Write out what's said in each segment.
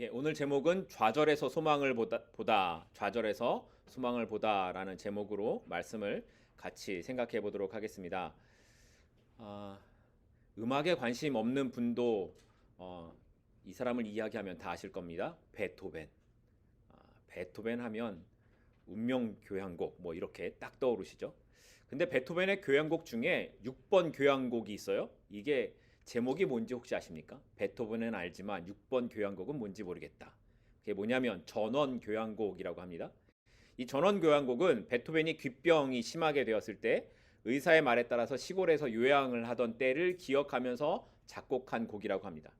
예, 오늘 제목은 좌절에서 소망을 보다, 보다 좌절에서 소망을 보다라는 제목으로 말씀을 같이 생각해 보도록 하겠습니다. 아, 음악에 관심 없는 분도 어, 이 사람을 이야기하면 다 아실 겁니다. 베토벤. 아, 베토벤 하면 운명 교향곡 뭐 이렇게 딱 떠오르시죠? 근데 베토벤의 교향곡 중에 6번 교향곡이 있어요. 이게 제목이 뭔지 혹시 아십니까? 베토벤은 알지만 6번 교향곡은 뭔지 모르겠다. 그게 뭐냐면 전원 교향곡이라고 합니다. 이 전원 교향곡은 베토벤이 귀병이 심하게 되었을 때 의사의 말에 따라서 시골에서 요양을 하던 때를 기억하면서 작곡한 곡이라고 합니다.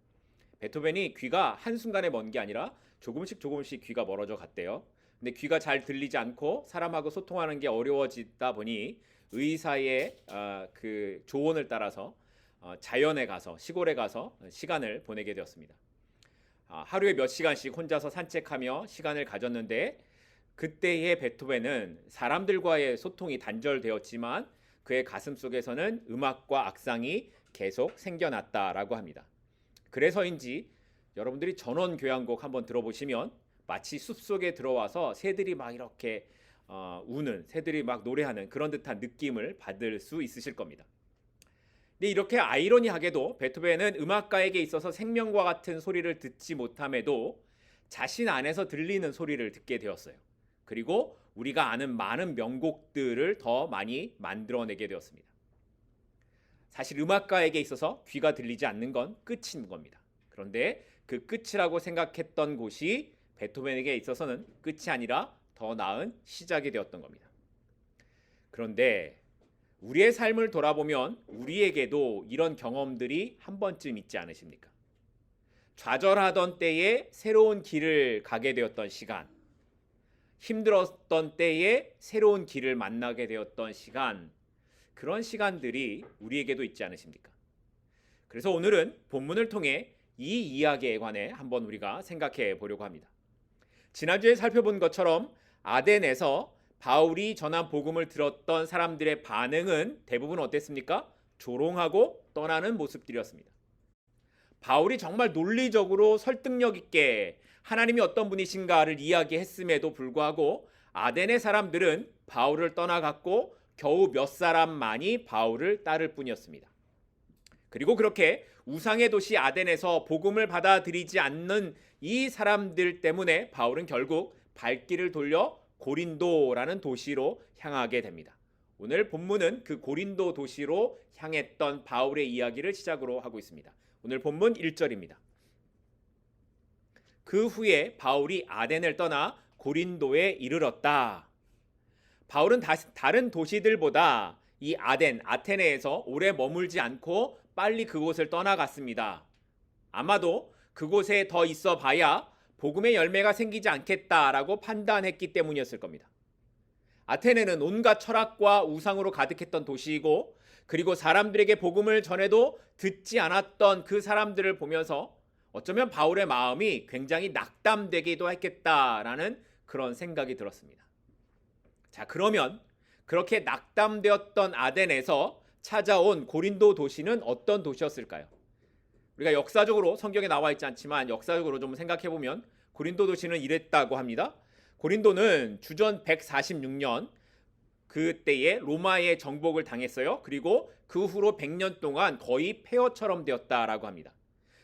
베토벤이 귀가 한순간에 먼 게 아니라 조금씩 조금씩 귀가 멀어져 갔대요. 근데 귀가 잘 들리지 않고 사람하고 소통하는 게 어려워지다 보니 의사의 어, 그 조언을 따라서 어, 자연에 가서 시골에 가서 시간을 보내게 되었습니다. 아, 하루에 몇 시간씩 혼자서 산책하며 시간을 가졌는데 그때의 베토벤은 사람들과의 소통이 단절되었지만 그의 가슴 속에서는 음악과 악상이 계속 생겨났다라고 합니다. 그래서인지 여러분들이 전원 교향곡 한번 들어보시면 마치 숲 속에 들어와서 새들이 막 이렇게 어, 우는 새들이 막 노래하는 그런 듯한 느낌을 받을 수 있으실 겁니다. 근데 이렇게 아이러니하게도 베토벤은 음악가에게 있어서 생명과 같은 소리를 듣지 못함에도 자신 안에서 들리는 소리를 듣게 되었어요. 그리고 우리가 아는 많은 명곡들을 더 많이 만들어내게 되었습니다. 사실 음악가에게 있어서 귀가 들리지 않는 건 끝인 겁니다. 그런데 그 끝이라고 생각했던 곳이 베토벤에게 있어서는 끝이 아니라 더 나은 시작이 되었던 겁니다. 그런데 우리의 삶을 돌아보면 우리에게도 이런 경험들이 한 번쯤 있지 않으십니까? 좌절하던 때에 새로운 길을 가게 되었던 시간, 힘들었던 때에 새로운 길을 만나게 되었던 시간, 그런 시간들이 우리에게도 있지 않으십니까? 그래서 오늘은 본문을 통해 이 이야기에 관해 한번 우리가 생각해 보려고 합니다. 지난주에 살펴본 것처럼 아덴에서 바울이 전한 복음을 들었던 사람들의 반응은 대부분 어땠습니까? 조롱하고 떠나는 모습들이었습니다. 바울이 정말 논리적으로 설득력 있게 하나님이 어떤 분이신가를 이야기했음에도 불구하고 아덴의 사람들은 바울을 떠나갔고 겨우 몇 사람만이 바울을 따를 뿐이었습니다. 그리고 그렇게 우상의 도시 아덴에서 복음을 받아들이지 않는 이 사람들 때문에 바울은 결국 발길을 돌려 고린도라는 도시로 향하게 됩니다. 오늘 본문은 그 고린도 도시로 향했던 바울의 이야기를 시작으로 하고 있습니다. 오늘 본문 1절입니다. 그 후에 바울이 아덴을 떠나 고린도에 이르렀다. 바울은 다른 도시들보다 이 아덴, 아테네에서 오래 머물지 않고 빨리 그곳을 떠나갔습니다. 아마도 그곳에 더 있어 봐야 복음의 열매가 생기지 않겠다라고 판단했기 때문이었을 겁니다. 아테네는 온갖 철학과 우상으로 가득했던 도시이고 그리고 사람들에게 복음을 전해도 듣지 않았던 그 사람들을 보면서 어쩌면 바울의 마음이 굉장히 낙담되기도 했겠다라는 그런 생각이 들었습니다. 자, 그러면 그렇게 낙담되었던 아덴에서 찾아온 고린도 도시는 어떤 도시였을까요? 우리가 역사적으로 성경에 나와 있지 않지만 역사적으로 좀 생각해 보면 고린도 도시는 이랬다고 합니다. 고린도는 주전 146년 그때에 로마의 정복을 당했어요. 그리고 그 후로 100년 동안 거의 폐허처럼 되었다라고 합니다.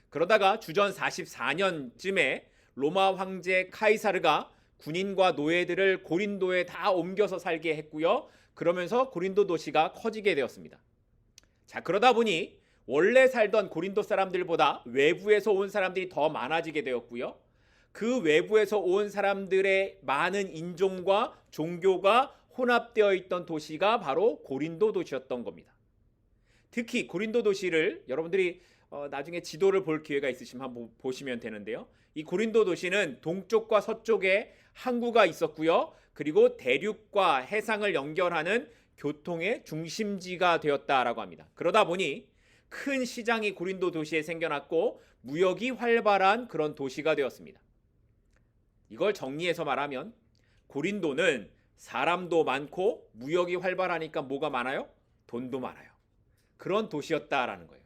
그러다가 주전 44년쯤에 로마 황제 카이사르가 군인과 노예들을 고린도에 다 옮겨서 살게 했고요. 그러면서 고린도 도시가 커지게 되었습니다. 자, 그러다 보니 원래 살던 고린도 사람들보다 외부에서 온 사람들이 더 많아지게 되었고요. 그 외부에서 온 사람들의 많은 인종과 종교가 혼합되어 있던 도시가 바로 고린도 도시였던 겁니다. 특히 고린도 도시를 여러분들이 어, 나중에 지도를 볼 기회가 있으시면 한번 보시면 되는데요. 이 고린도 도시는 동쪽과 서쪽에 항구가 있었고요. 그리고 대륙과 해상을 연결하는 교통의 중심지가 되었다라고 합니다. 그러다 보니 큰 시장이 고린도 도시에 생겨났고 무역이 활발한 그런 도시가 되었습니다. 이걸 정리해서 말하면 고린도는 사람도 많고 무역이 활발하니까 뭐가 많아요? 돈도 많아요. 그런 도시였다라는 거예요.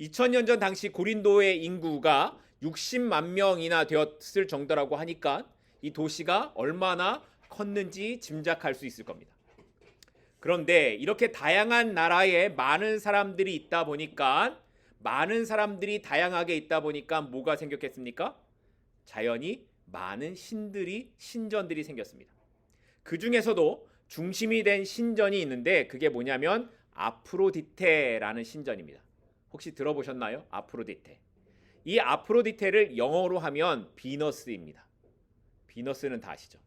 2000년 전 당시 고린도의 인구가 60만 명이나 되었을 정도라고 하니까 이 도시가 얼마나 컸는지 짐작할 수 있을 겁니다. 그런데 이렇게 다양한 나라에 많은 사람들이 있다 보니까 많은 사람들이 다양하게 있다 보니까 뭐가 생겼겠습니까? 자연히 많은 신들이 신전들이 생겼습니다. 그 중에서도 중심이 된 신전이 있는데 그게 뭐냐면 아프로디테라는 신전입니다. 혹시 들어보셨나요? 아프로디테. 이 아프로디테를 영어로 하면 비너스입니다. 비너스는 다 아시죠?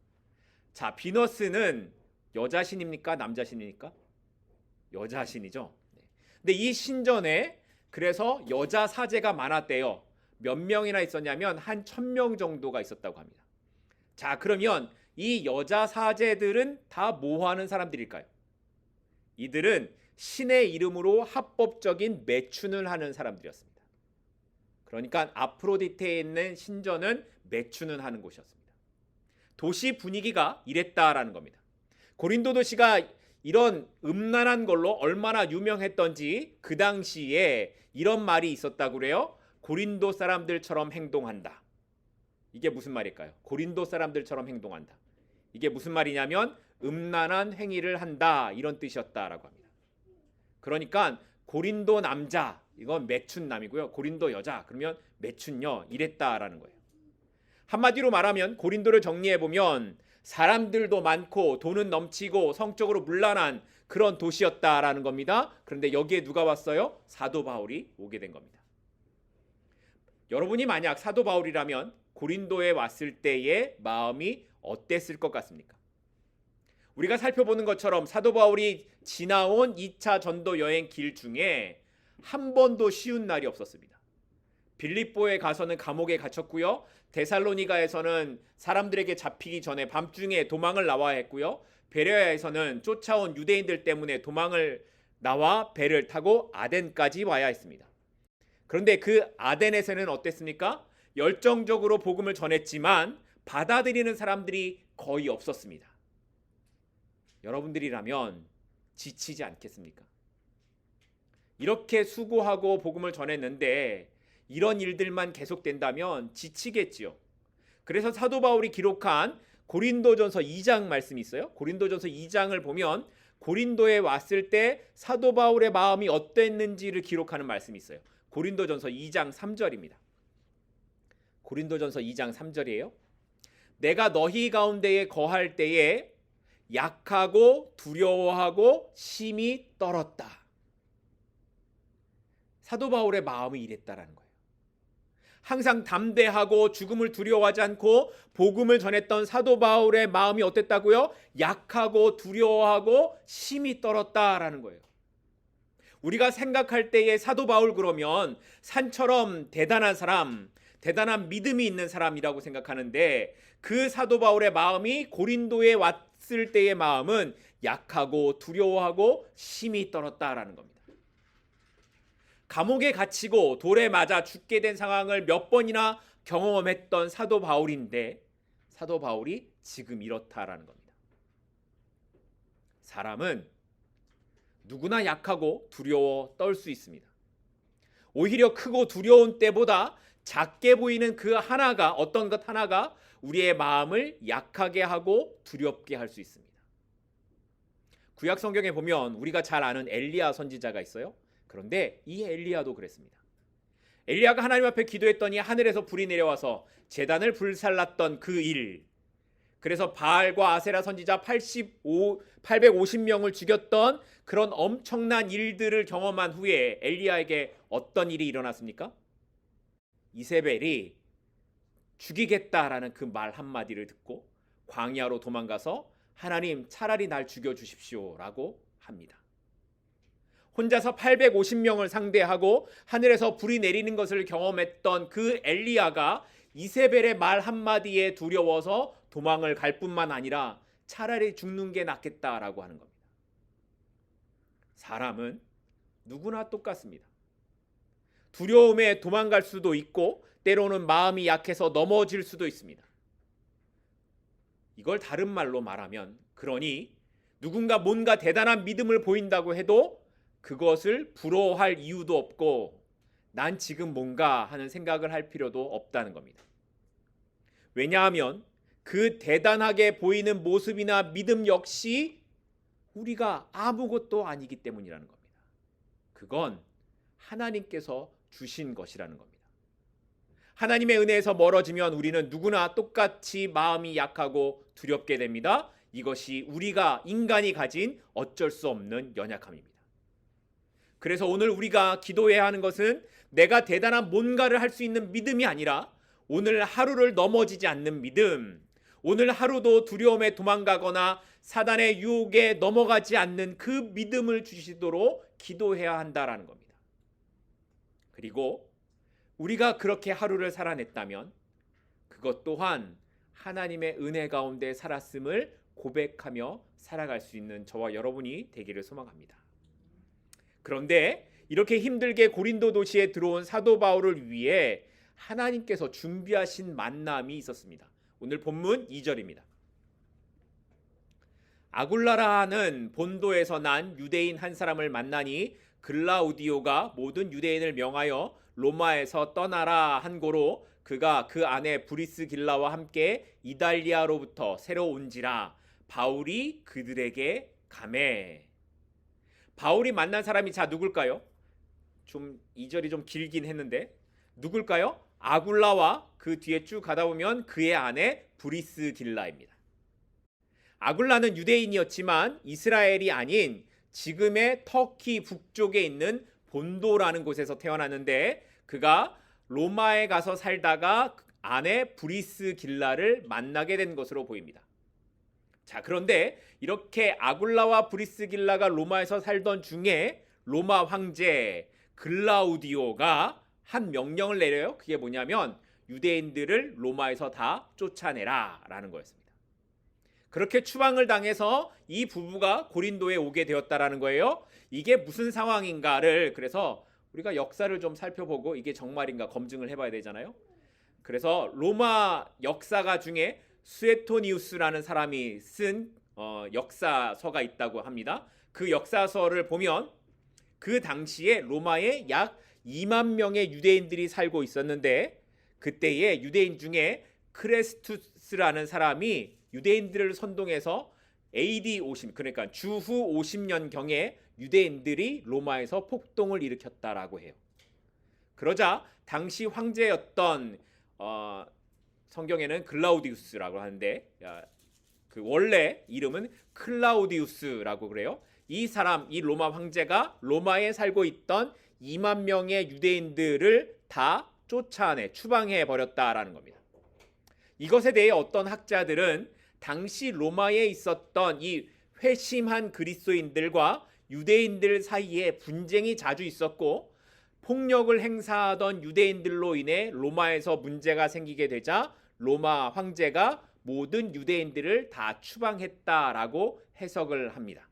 자, 비너스는 여자 신입니까? 남자 신입니까? 여자 신이죠. 네. 근데 이 신전에 그래서 여자 사제가 많았대요. 몇 명이나 있었냐면 한 천 명 정도가 있었다고 합니다. 자, 그러면 이 여자 사제들은 다 뭐 하는 사람들일까요? 이들은 신의 이름으로 합법적인 매춘을 하는 사람들이었습니다. 그러니까 아프로디테에 있는 신전은 매춘을 하는 곳이었습니다. 도시 분위기가 이랬다라는 겁니다. 고린도 도시가 이런 음란한 걸로 얼마나 유명했던지 그 당시에 이런 말이 있었다고 그래요. 고린도 사람들처럼 행동한다. 이게 무슨 말일까요? 고린도 사람들처럼 행동한다. 이게 무슨 말이냐면 음란한 행위를 한다 이런 뜻이었다라고 합니다. 그러니까 고린도 남자 이건 매춘남이고요. 고린도 여자 그러면 매춘녀 이랬다라는 거예요. 한마디로 말하면 고린도를 정리해 보면 사람들도 많고 돈은 넘치고 성적으로 문란한 그런 도시였다라는 겁니다. 그런데 여기에 누가 왔어요? 사도 바울이 오게 된 겁니다. 여러분이 만약 사도 바울이라면 고린도에 왔을 때의 마음이 어땠을 것 같습니까? 우리가 살펴보는 것처럼 사도 바울이 지나온 2차 전도 여행 길 중에 한 번도 쉬운 날이 없었습니다. 빌립보에 가서는 감옥에 갇혔고요. 데살로니가에서는 사람들에게 잡히기 전에 밤중에 도망을 나와야 했고요. 베레아에서는 쫓아온 유대인들 때문에 도망을 나와 배를 타고 아덴까지 와야 했습니다. 그런데 그 아덴에서는 어땠습니까? 열정적으로 복음을 전했지만 받아들이는 사람들이 거의 없었습니다. 여러분들이라면 지치지 않겠습니까? 이렇게 수고하고 복음을 전했는데 이런 일들만 계속된다면 지치겠지요. 그래서 사도 바울이 기록한 고린도전서 2장 말씀이 있어요. 고린도전서 2장을 보면 고린도에 왔을 때 사도 바울의 마음이 어땠는지를 기록하는 말씀이 있어요. 고린도전서 2장 3절입니다. 고린도전서 2장 3절이에요. 내가 너희 가운데에 거할 때에 약하고 두려워하고 심히 떨었다. 사도 바울의 마음이 이랬다라는 거예요. 항상 담대하고 죽음을 두려워하지 않고 복음을 전했던 사도 바울의 마음이 어땠다고요? 약하고 두려워하고 심히 떨었다라는 거예요. 우리가 생각할 때의 사도 바울 그러면 산처럼 대단한 사람, 대단한 믿음이 있는 사람이라고 생각하는데 그 사도 바울의 마음이 고린도에 왔을 때의 마음은 약하고 두려워하고 심히 떨었다라는 겁니다. 감옥에 갇히고 돌에 맞아 죽게 된 상황을 몇 번이나 경험했던 사도 바울인데 사도 바울이 지금 이렇다라는 겁니다. 사람은 누구나 약하고 두려워 떨 수 있습니다. 오히려 크고 두려운 때보다 작게 보이는 그 하나가 어떤 것 하나가 우리의 마음을 약하게 하고 두렵게 할 수 있습니다. 구약 성경에 보면 우리가 잘 아는 엘리야 선지자가 있어요. 그런데 이 엘리야도 그랬습니다. 엘리야가 하나님 앞에 기도했더니 하늘에서 불이 내려와서 재단을 불살랐던 그 일. 그래서 바알과 아세라 선지자 85 850명을 죽였던 그런 엄청난 일들을 경험한 후에 엘리야에게 어떤 일이 일어났습니까? 이세벨이 죽이겠다라는 그 말 한마디를 듣고 광야로 도망가서 하나님 차라리 날 죽여 주십시오라고 합니다. 혼자서 850명을 상대하고 하늘에서 불이 내리는 것을 경험했던 그 엘리야가 이세벨의 말 한마디에 두려워서 도망을 갈 뿐만 아니라 차라리 죽는 게 낫겠다라고 하는 겁니다. 사람은 누구나 똑같습니다. 두려움에 도망갈 수도 있고 때로는 마음이 약해서 넘어질 수도 있습니다. 이걸 다른 말로 말하면 그러니 누군가 뭔가 대단한 믿음을 보인다고 해도 그것을 부러워할 이유도 없고 난 지금 뭔가 하는 생각을 할 필요도 없다는 겁니다. 왜냐하면 그 대단하게 보이는 모습이나 믿음 역시 우리가 아무것도 아니기 때문이라는 겁니다. 그건 하나님께서 주신 것이라는 겁니다. 하나님의 은혜에서 멀어지면 우리는 누구나 똑같이 마음이 약하고 두렵게 됩니다. 이것이 우리가 인간이 가진 어쩔 수 없는 연약함입니다. 그래서 오늘 우리가 기도해야 하는 것은 내가 대단한 뭔가를 할 수 있는 믿음이 아니라 오늘 하루를 넘어지지 않는 믿음, 오늘 하루도 두려움에 도망가거나 사단의 유혹에 넘어가지 않는 그 믿음을 주시도록 기도해야 한다라는 겁니다. 그리고 우리가 그렇게 하루를 살아냈다면 그것 또한 하나님의 은혜 가운데 살았음을 고백하며 살아갈 수 있는 저와 여러분이 되기를 소망합니다. 그런데 이렇게 힘들게 고린도 도시에 들어온 사도 바울을 위해 하나님께서 준비하신 만남이 있었습니다. 오늘 본문 2절입니다. 아굴라라는 본도에서 난 유대인 한 사람을 만나니 글라우디오가 모든 유대인을 명하여 로마에서 떠나라 한 고로 그가 그 안에 브리스 길라와 함께 이달리아로부터 새로 온지라 바울이 그들에게 감해. 바울이 만난 사람이 자 누굴까요? 좀 이절이 좀 길긴 했는데 누굴까요? 아굴라와 그 뒤에 쭉 가다 보면 그의 아내 브리스 길라입니다. 아굴라는 유대인이었지만 이스라엘이 아닌 지금의 터키 북쪽에 있는 본도라는 곳에서 태어났는데 그가 로마에 가서 살다가 아내 브리스 길라를 만나게 된 것으로 보입니다. 자, 그런데 이렇게 아굴라와 브리스 길라가 로마에서 살던 중에 로마 황제 글라우디오가 한 명령을 내려요. 그게 뭐냐면 유대인들을 로마에서 다 쫓아내라라는 거였습니다. 그렇게 추방을 당해서 이 부부가 고린도에 오게 되었다라는 거예요. 이게 무슨 상황인가를 그래서 우리가 역사를 좀 살펴보고 이게 정말인가 검증을 해봐야 되잖아요. 그래서 로마 역사가 중에 스웨토니우스라는 사람이 쓴 어, 역사서가 있다고 합니다. 그 역사서를 보면 그 당시에 로마에 약 2만 명의 유대인들이 살고 있었는데 그때의 유대인 중에 크레스투스라는 사람이 유대인들을 선동해서 AD 50 그러니까 주후 50년 경에 유대인들이 로마에서 폭동을 일으켰다라고 해요. 그러자 당시 황제였던 어, 성경에는 글라우디우스라고 하는데 야, 그 원래 이름은 클라우디우스라고 그래요. 이 사람 이 로마 황제가 로마에 살고 있던 2만 명의 유대인들을 다 쫓아내 추방해 버렸다라는 겁니다. 이것에 대해 어떤 학자들은 당시 로마에 있었던 이 회심한 그리스도인들과 유대인들 사이에 분쟁이 자주 있었고 폭력을 행사하던 유대인들로 인해 로마에서 문제가 생기게 되자 로마 황제가 모든 유대인들을 다 추방했다라고 해석을 합니다.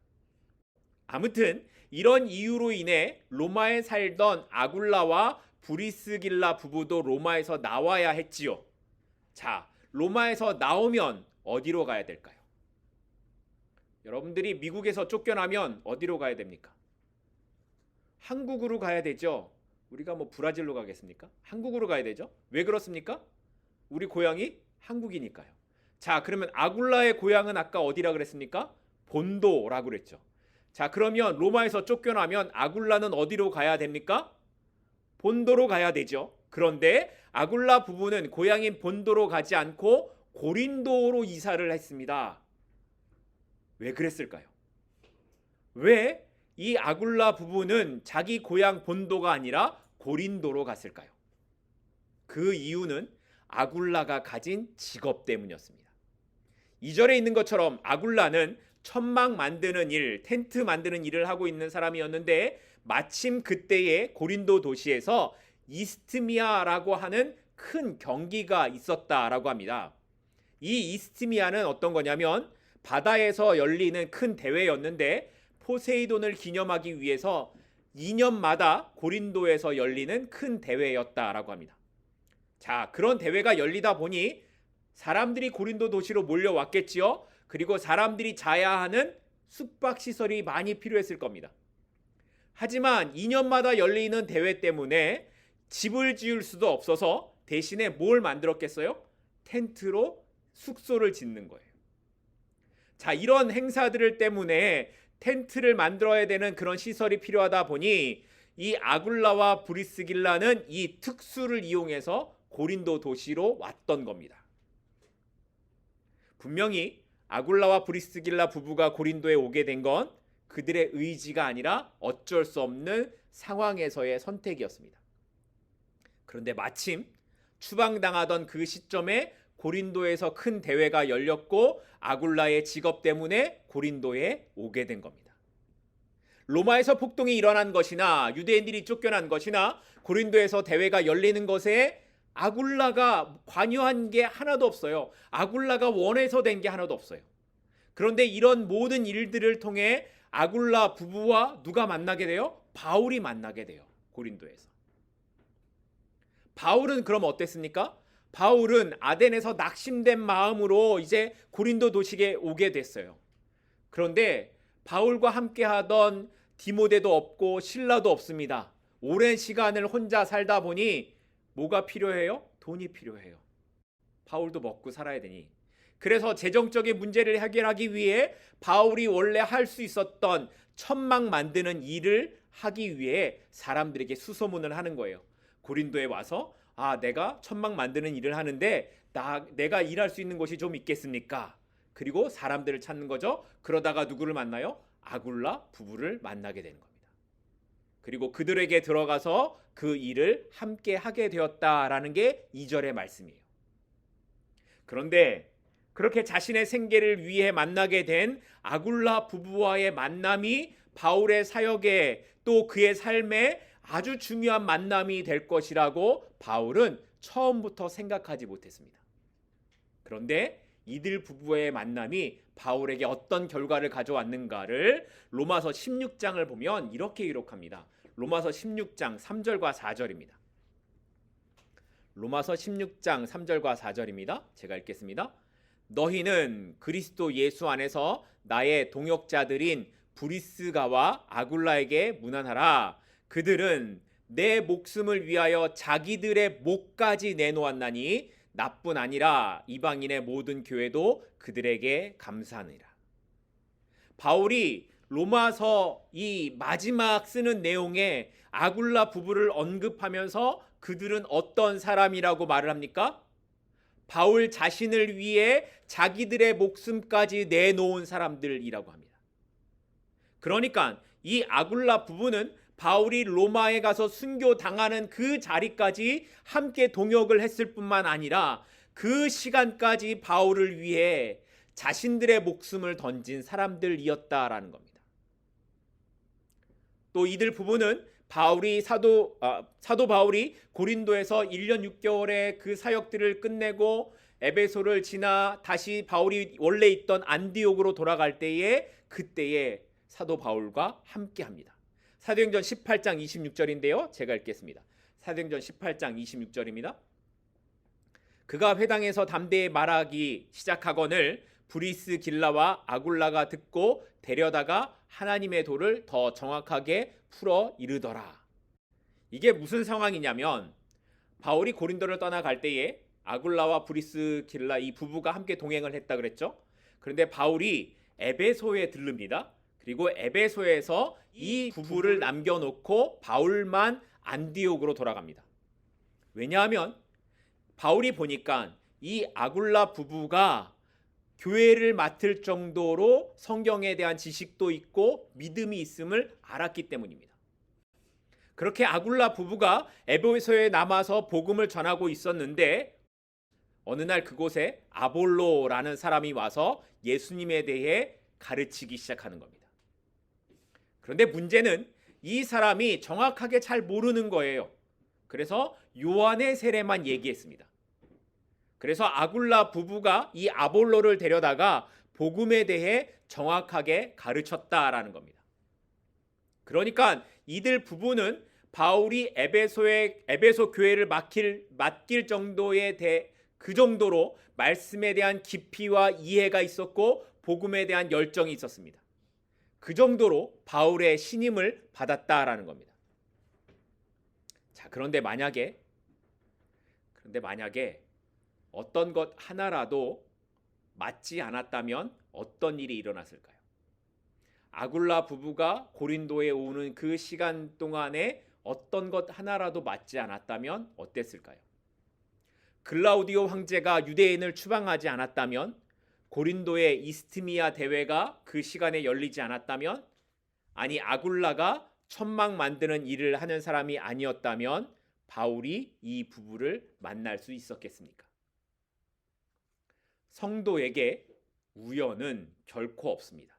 아무튼 이런 이유로 인해 로마에 살던 아굴라와 브리스길라 부부도 로마에서 나와야 했지요. 자, 로마에서 나오면 어디로 가야 될까요? 여러분들이 미국에서 쫓겨나면 어디로 가야 됩니까? 한국으로 가야 되죠. 우리가 뭐 브라질로 가겠습니까? 한국으로 가야 되죠. 왜 그렇습니까? 우리 고향이 한국이니까요. 자, 그러면 아굴라의 고향은 아까 어디라 그랬습니까? 본도라고 그랬죠. 자, 그러면 로마에서 쫓겨나면 아굴라는 어디로 가야 됩니까? 본도로 가야 되죠. 그런데 아굴라 부부는 고향인 본도로 가지 않고 고린도로 이사를 했습니다. 왜 그랬을까요? 왜 이 아굴라 부부는 자기 고향 본도가 아니라 고린도로 갔을까요? 그 이유는 아굴라가 가진 직업 때문이었습니다. 이절에 있는 것처럼 아굴라는 천막 만드는 일, 텐트 만드는 일을 하고 있는 사람이었는데 마침 그때에 고린도 도시에서 이스트미아라고 하는 큰 경기가 있었다라고 합니다. 이 이스트미아는 어떤 거냐면 바다에서 열리는 큰 대회였는데 포세이돈을 기념하기 위해서 2년마다 고린도에서 열리는 큰 대회였다라고 합니다. 자, 그런 대회가 열리다 보니 사람들이 고린도 도시로 몰려왔겠지요. 그리고 사람들이 자야 하는 숙박 시설이 많이 필요했을 겁니다. 하지만 2년마다 열리는 대회 때문에 집을 지을 수도 없어서 대신에 뭘 만들었겠어요? 텐트로 숙소를 짓는 거예요. 자, 이런 행사들 때문에 텐트를 만들어야 되는 그런 시설이 필요하다 보니 이 아굴라와 브리스길라는 이 특수를 이용해서 고린도 도시로 왔던 겁니다. 분명히 아굴라와 브리스길라 부부가 고린도에 오게 된 건 그들의 의지가 아니라 어쩔 수 없는 상황에서의 선택이었습니다. 그런데 마침 추방당하던 그 시점에 고린도에서 큰 대회가 열렸고 아굴라의 직업 때문에 고린도에 오게 된 겁니다. 로마에서 폭동이 일어난 것이나 유대인들이 쫓겨난 것이나 고린도에서 대회가 열리는 것에 아굴라가 관여한 게 하나도 없어요. 아굴라가 원해서 된 게 하나도 없어요. 그런데 이런 모든 일들을 통해 아굴라 부부와 누가 만나게 돼요? 바울이 만나게 돼요. 고린도에서. 바울은 그럼 어땠습니까? 바울은 아덴에서 낙심된 마음으로 이제 고린도 도시에 오게 됐어요. 그런데 바울과 함께 하던 디모데도 없고 신라도 없습니다. 오랜 시간을 혼자 살다 보니 뭐가 필요해요? 돈이 필요해요. 바울도 먹고 살아야 되니. 그래서 재정적인 문제를 해결하기 위해 바울이 원래 할 수 있었던 천막 만드는 일을 하기 위해 사람들에게 수소문을 하는 거예요. 고린도에 와서 아 내가 천막 만드는 일을 하는데 나 내가 일할 수 있는 곳이 좀 있겠습니까? 그리고 사람들을 찾는 거죠. 그러다가 누구를 만나요? 아굴라 부부를 만나게 되는 겁니다. 그리고 그들에게 들어가서 그 일을 함께 하게 되었다라는 게 2절의 말씀이에요. 그런데 그렇게 자신의 생계를 위해 만나게 된 아굴라 부부와의 만남이 바울의 사역에 또 그의 삶에 아주 중요한 만남이 될 것이라고 바울은 처음부터 생각하지 못했습니다. 그런데 이들 부부의 만남이 바울에게 어떤 결과를 가져왔는가를 로마서 16장을 보면 이렇게 기록합니다. 로마서 16장 3절과 4절입니다. 로마서 16장 3절과 4절입니다. 제가 읽겠습니다. 너희는 그리스도 예수 안에서 나의 동역자들인 브리스가와 아굴라에게 문안하라. 그들은 내 목숨을 위하여 자기들의 목까지 내놓았나니 나뿐 아니라 이방인의 모든 교회도 그들에게 감사하느라. 바울이 로마서 이 마지막 쓰는 내용에 아굴라 부부를 언급하면서 그들은 어떤 사람이라고 말을 합니까? 바울 자신을 위해 자기들의 목숨까지 내놓은 사람들이라고 합니다. 그러니까 이 아굴라 부부는 바울이 로마에 가서 순교 당하는 그 자리까지 함께 동역을 했을 뿐만 아니라 그 시간까지 바울을 위해 자신들의 목숨을 던진 사람들이었다라는 겁니다. 또 이들 부부는 바울이 사도 아, 사도 바울이 고린도에서 1년 6개월의 그 사역들을 끝내고 에베소를 지나 다시 바울이 원래 있던 안디옥으로 돌아갈 때에 그때에 사도 바울과 함께 합니다. 사도행전 18장 26절인데요. 제가 읽겠습니다. 사도행전 18장 26절입니다. 그가 회당에서 담대히 말하기 시작하거늘 브리스 길라와 아굴라가 듣고 데려다가 하나님의 도를 더 정확하게 풀어 이르더라. 이게 무슨 상황이냐면 바울이 고린도를 떠나갈 때에 아굴라와 브리스 길라 이 부부가 함께 동행을 했다 그랬죠. 그런데 바울이 에베소에 들릅니다. 그리고 에베소에서 이 부부를 남겨놓고 바울만 안디옥으로 돌아갑니다. 왜냐하면 바울이 보니까 이 아굴라 부부가 교회를 맡을 정도로 성경에 대한 지식도 있고 믿음이 있음을 알았기 때문입니다. 그렇게 아굴라 부부가 에베소에 남아서 복음을 전하고 있었는데 어느 날 그곳에 아볼로라는 사람이 와서 예수님에 대해 가르치기 시작하는 겁니다. 그런데 문제는 이 사람이 정확하게 잘 모르는 거예요. 그래서 요한의 세례만 얘기했습니다. 그래서 아굴라 부부가 이 아볼로를 데려다가 복음에 대해 정확하게 가르쳤다라는 겁니다. 그러니까 이들 부부는 바울이 에베소의 에베소 교회를 맡길 맡길 정도의 대, 그 정도로 말씀에 대한 깊이와 이해가 있었고 복음에 대한 열정이 있었습니다. 그 정도로 바울의 신임을 받았다라는 겁니다. 자, 그런데 만약에 그런데 만약에 어떤 것 하나라도 맞지 않았다면 어떤 일이 일어났을까요? 아굴라 부부가 고린도에 오는 그 시간 동안에 어떤 것 하나라도 맞지 않았다면 어땠을까요? 글라우디오 황제가 유대인을 추방하지 않았다면 고린도의 이스트미아 대회가 그 시간에 열리지 않았다면 아니 아굴라가 천막 만드는 일을 하는 사람이 아니었다면 바울이 이 부부를 만날 수 있었겠습니까? 성도에게 우연은 결코 없습니다.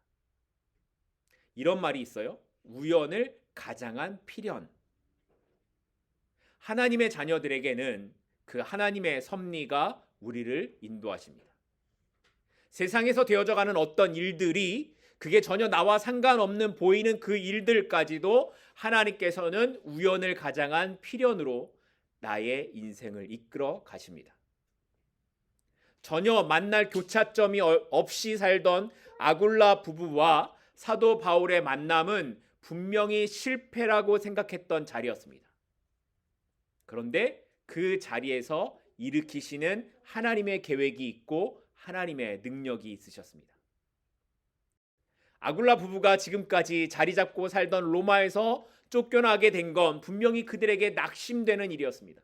이런 말이 있어요. 우연을 가장한 필연. 하나님의 자녀들에게는 그 하나님의 섭리가 우리를 인도하십니다. 세상에서 되어져 가는 어떤 일들이 그게 전혀 나와 상관없는 보이는 그 일들까지도 하나님께서는 우연을 가장한 필연으로 나의 인생을 이끌어 가십니다. 전혀 만날 교차점이 어- 없이 살던 아굴라 부부와 사도 바울의 만남은 분명히 실패라고 생각했던 자리였습니다. 그런데 그 자리에서 일으키시는 하나님의 계획이 있고 하나님의 능력이 있으셨습니다. 아굴라 부부가 지금까지 자리 잡고 살던 로마에서 쫓겨나게 된 건 분명히 그들에게 낙심되는 일이었습니다.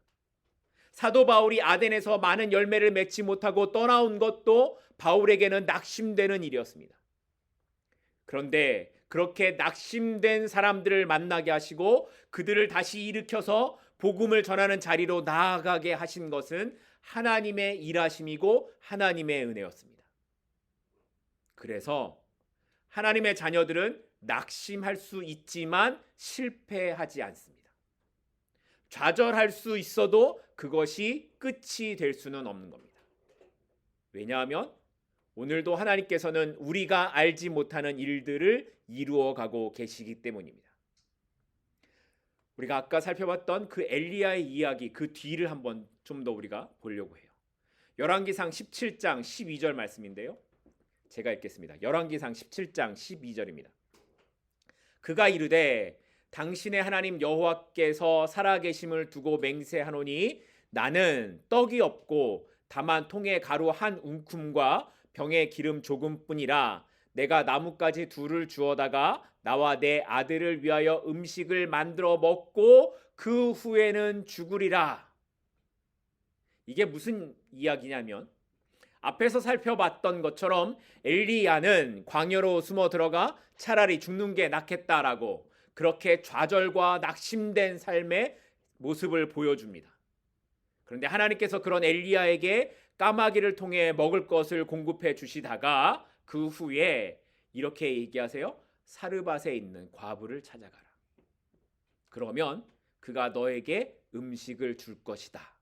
사도 바울이 아덴에서 많은 열매를 맺지 못하고 떠나온 것도 바울에게는 낙심되는 일이었습니다. 그런데 그렇게 낙심된 사람들을 만나게 하시고 그들을 다시 일으켜서 복음을 전하는 자리로 나아가게 하신 것은 하나님의 일하심이고 하나님의 은혜였습니다. 그래서 하나님의 자녀들은 낙심할 수 있지만 실패하지 않습니다. 좌절할 수 있어도 그것이 끝이 될 수는 없는 겁니다. 왜냐하면 오늘도 하나님께서는 우리가 알지 못하는 일들을 이루어 가고 계시기 때문입니다. 우리가 아까 살펴봤던 그 엘리야의 이야기 그 뒤를 한번 좀 더 우리가 보려고 해요. 열왕기상 17장 12절 말씀인데요. 제가 읽겠습니다. 열왕기상 17장 12절입니다. 그가 이르되 당신의 하나님 여호와께서 살아계심을 두고 맹세하노니 나는 떡이 없고 다만 통에 가루 한 움큼과 병에 기름 조금뿐이라 내가 나뭇가지 둘을 주어다가 나와 내 아들을 위하여 음식을 만들어 먹고 그 후에는 죽으리라. 이게 무슨 이야기냐면 앞에서 살펴봤던 것처럼 엘리야는 광야로 숨어 들어가 차라리 죽는 게 낫겠다라고 그렇게 좌절과 낙심된 삶의 모습을 보여줍니다. 그런데 하나님께서 그런 엘리야에게 까마귀를 통해 먹을 것을 공급해 주시다가 그 후에 이렇게 얘기하세요. 사르밧에 있는 과부를 찾아가라. 그러면 그가 너에게 음식을 줄 것이다.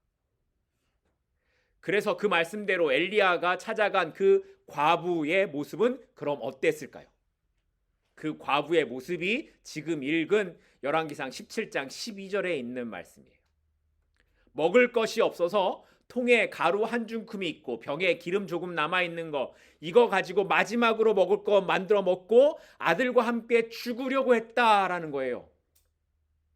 그래서 그 말씀대로 엘리야가 찾아간 그 과부의 모습은 그럼 어땠을까요? 그 과부의 모습이 지금 읽은 열왕기상 17장 12절에 있는 말씀이에요. 먹을 것이 없어서 통에 가루 한 줌큼이 있고 병에 기름 조금 남아 있는 거 이거 가지고 마지막으로 먹을 거 만들어 먹고 아들과 함께 죽으려고 했다라는 거예요.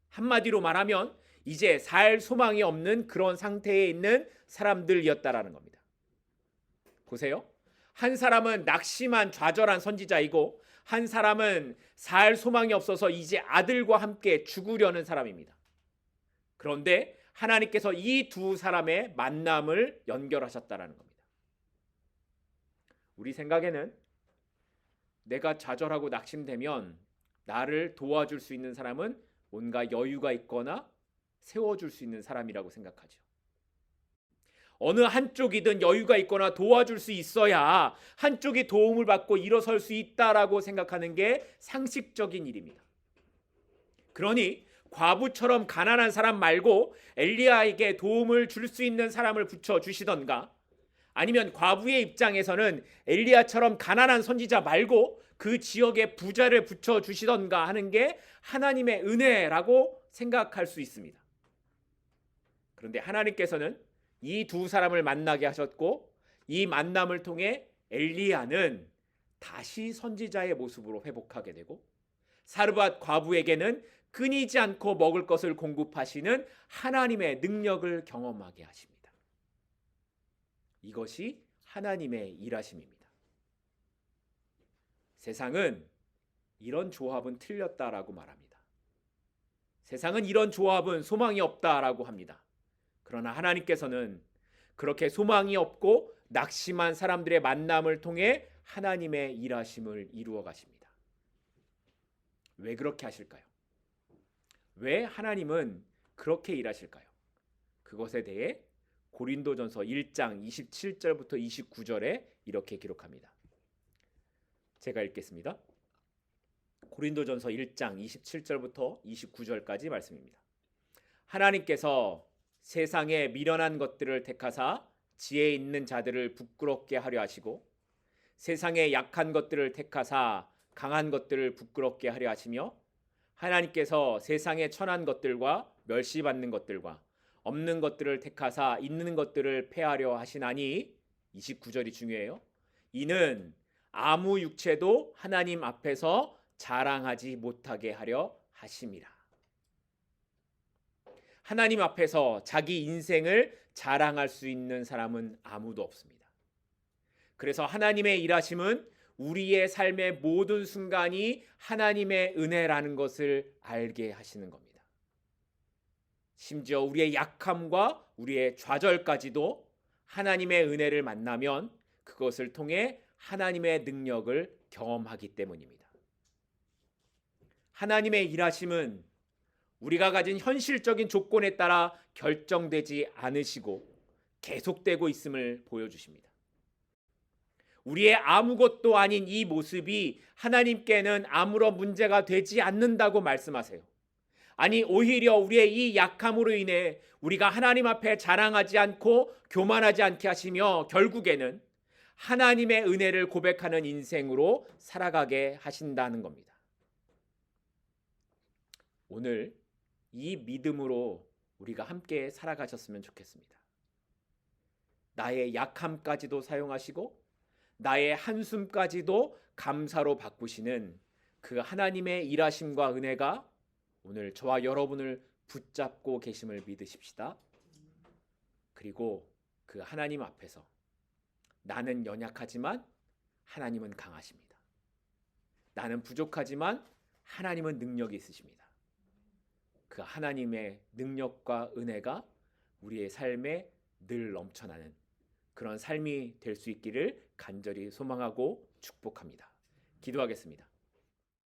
한마디로 말하면 이제 살 소망이 없는 그런 상태에 있는 사람들이었다라는 겁니다. 보세요. 한 사람은 낙심한 좌절한 선지자이고 한 사람은 살 소망이 없어서 이제 아들과 함께 죽으려는 사람입니다. 그런데 하나님께서 이 두 사람의 만남을 연결하셨다라는 겁니다. 우리 생각에는 내가 좌절하고 낙심되면 나를 도와줄 수 있는 사람은 뭔가 여유가 있거나 세워줄 수 있는 사람이라고 생각하죠. 어느 한쪽이든 여유가 있거나 도와줄 수 있어야 한쪽이 도움을 받고 일어설 수 있다라고 생각하는 게 상식적인 일입니다. 그러니 과부처럼 가난한 사람 말고 엘리야에게 도움을 줄 수 있는 사람을 붙여 주시던가 아니면 과부의 입장에서는 엘리야처럼 가난한 선지자 말고 그 지역에 부자를 붙여 주시던가 하는 게 하나님의 은혜라고 생각할 수 있습니다. 그런데 하나님께서는 이 두 사람을 만나게 하셨고 이 만남을 통해 엘리야는 다시 선지자의 모습으로 회복하게 되고 사르밧 과부에게는 끊이지 않고 먹을 것을 공급하시는 하나님의 능력을 경험하게 하십니다. 이것이 하나님의 일하심입니다. 세상은 이런 조합은 틀렸다라고 말합니다. 세상은 이런 조합은 소망이 없다라고 합니다. 그러나 하나님께서는 그렇게 소망이 없고 낙심한 사람들의 만남을 통해 하나님의 일하심을 이루어 가십니다. 왜 그렇게 하실까요? 왜 하나님은 그렇게 일하실까요? 그것에 대해 고린도전서 1장 27절부터 29절에 이렇게 기록합니다. 제가 읽겠습니다. 고린도전서 1장 27절부터 29절까지 말씀입니다. 하나님께서 세상에 미련한 것들을 택하사 지혜 있는 자들을 부끄럽게 하려 하시고 세상에 약한 것들을 택하사 강한 것들을 부끄럽게 하려 하시며 하나님께서 세상에 천한 것들과 멸시받는 것들과 없는 것들을 택하사 있는 것들을 폐하려 하시나니 29절이 중요해요. 이는 아무 육체도 하나님 앞에서 자랑하지 못하게 하려 하심이라. 하나님 앞에서 자기 인생을 자랑할 수 있는 사람은 아무도 없습니다. 그래서 하나님의 일하심은 우리의 삶의 모든 순간이 하나님의 은혜라는 것을 알게 하시는 겁니다. 심지어 우리의 약함과 우리의 좌절까지도 하나님의 은혜를 만나면 그것을 통해 하나님의 능력을 경험하기 때문입니다. 하나님의 일하심은 우리가 가진 현실적인 조건에 따라 결정되지 않으시고 계속되고 있음을 보여주십니다. 우리의 아무것도 아닌 이 모습이 하나님께는 아무런 문제가 되지 않는다고 말씀하세요. 아니, 오히려 우리의 이 약함으로 인해 우리가 하나님 앞에 자랑하지 않고 교만하지 않게 하시며 결국에는 하나님의 은혜를 고백하는 인생으로 살아가게 하신다는 겁니다. 오늘 이 믿음으로 우리가 함께 살아가셨으면 좋겠습니다. 나의 약함까지도 사용하시고 나의 한숨까지도 감사로 바꾸시는 그 하나님의 일하심과 은혜가 오늘 저와 여러분을 붙잡고 계심을 믿으십시다. 그리고 그 하나님 앞에서 나는 연약하지만 하나님은 강하십니다. 나는 부족하지만 하나님은 능력이 있으십니다. 그 하나님의 능력과 은혜가 우리의 삶에 늘 넘쳐나는 그런 삶이 될 수 있기를 간절히 소망하고 축복합니다. 기도하겠습니다.